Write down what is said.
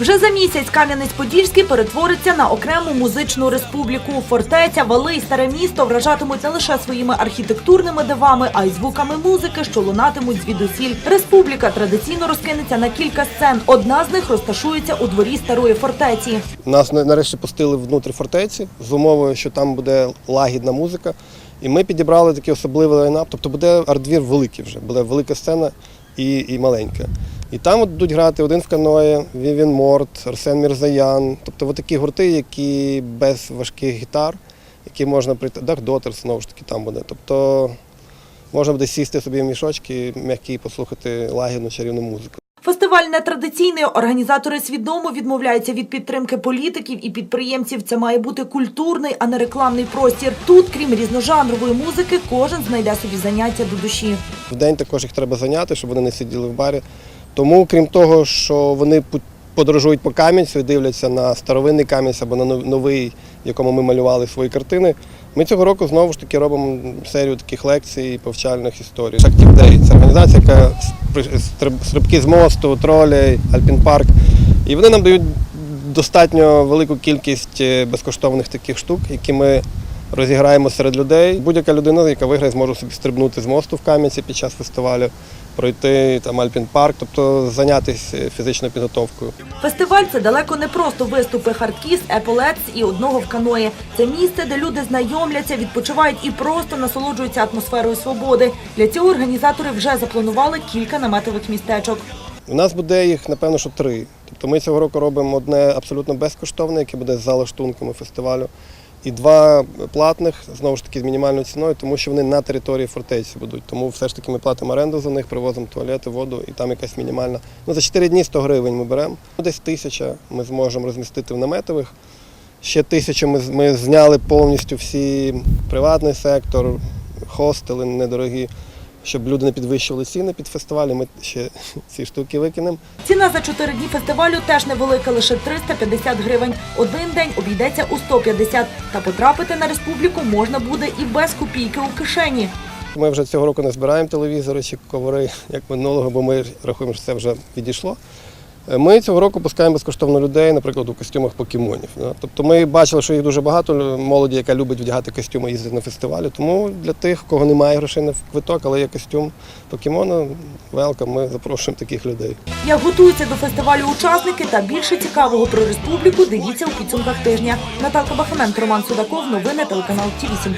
Вже за місяць Кам'янець-Подільський перетвориться на окрему музичну республіку. Фортеця, вали й старе місто вражатимуть не лише своїми архітектурними дивами, а й звуками музики, що лунатимуть звідусіль. Республіка традиційно розкинеться на кілька сцен. Одна з них розташується у дворі старої фортеці. Нас на- нарешті пустили внутрі фортеці з умовою, що там буде лагідна музика. І ми підібрали такий особливий лайнап. Тобто буде арт-двір великий вже, буде велика сцена і, і маленька. І там от будуть грати один в каное, Вівін Морт, Арсен Мірзаян. Тобто от такі гурти, які без важких гітар, які можна прийти. Дах Дотер знову ж таки там буде. Тобто можна буде сісти собі в мішочки, м'які, і послухати лагідну чарівну музику. Фестиваль нетрадиційний. Організатори свідомо відмовляються від підтримки політиків і підприємців. Це має бути культурний, а не рекламний простір. Тут, крім різножанрової музики, кожен знайде собі заняття до душі. В день також їх треба зайняти, щоб вони не сиділи в барі. Тому, крім того, що вони подорожують по Кам'янцю і дивляться на старовинний Кам'янець або на новий, якому ми малювали свої картини. Ми цього року знову ж таки робимо серію таких лекцій, і повчальних історій. Active Day – це організація, яка стрибки з мосту, тролей, Альпін-парк. І вони нам дають достатньо велику кількість е, безкоштовних таких штук, які ми розіграємо серед людей. Будь-яка людина, яка виграє, зможе собі стрибнути з мосту в Кам'янці під час фестивалю, пройти там Альпін-парк, тобто зайнятися фізичною підготовкою. Фестиваль це далеко не просто виступи хардкіс, еполетс і одного в каної. Це місце, де люди знайомляться, відпочивають і просто насолоджуються атмосферою свободи. Для цього організатори вже запланували кілька наметових містечок. У нас буде їх, напевно, що три. Тобто ми цього року робимо одне абсолютно безкоштовне, яке буде з залаштунками фестивалю, і два платних, знову ж таки, з мінімальною ціною, тому що вони на території фортеці будуть. Тому все ж таки ми платимо оренду за них, привозимо туалети, воду, і там якась мінімальна. Ну, за 4 дні 100 гривень ми беремо. Десь тисяча ми зможемо розмістити в наметових. Ще тисячу ми, ми зняли повністю всі приватний сектор, хостели недорогі, щоб люди не підвищували ціни під фестивалі. Ми ще ці штуки викинемо. Ціна за чотири дні фестивалю теж невелика, лише 350 гривень. Один день обійдеться у 150. Та потрапити на республіку можна буде і без копійки у кишені. Ми вже цього року не збираємо телевізори чи ковори, як минулого, бо ми рахуємо, що це вже відійшло. Ми цього року пускаємо безкоштовно людей, наприклад, у костюмах покемонів. Тобто ми бачили, що їх дуже багато молоді, яка любить вдягати костюми, їздить на фестивалі. Тому для тих, кого немає грошей на квиток, але є костюм покемона, велкам, ми запрошуємо таких людей. Як готуються до фестивалю учасники та більше цікавого про республіку, дивіться у підсумках тижня. Наталка Бахаменко, Роман Судаков, новини телеканал Ті 8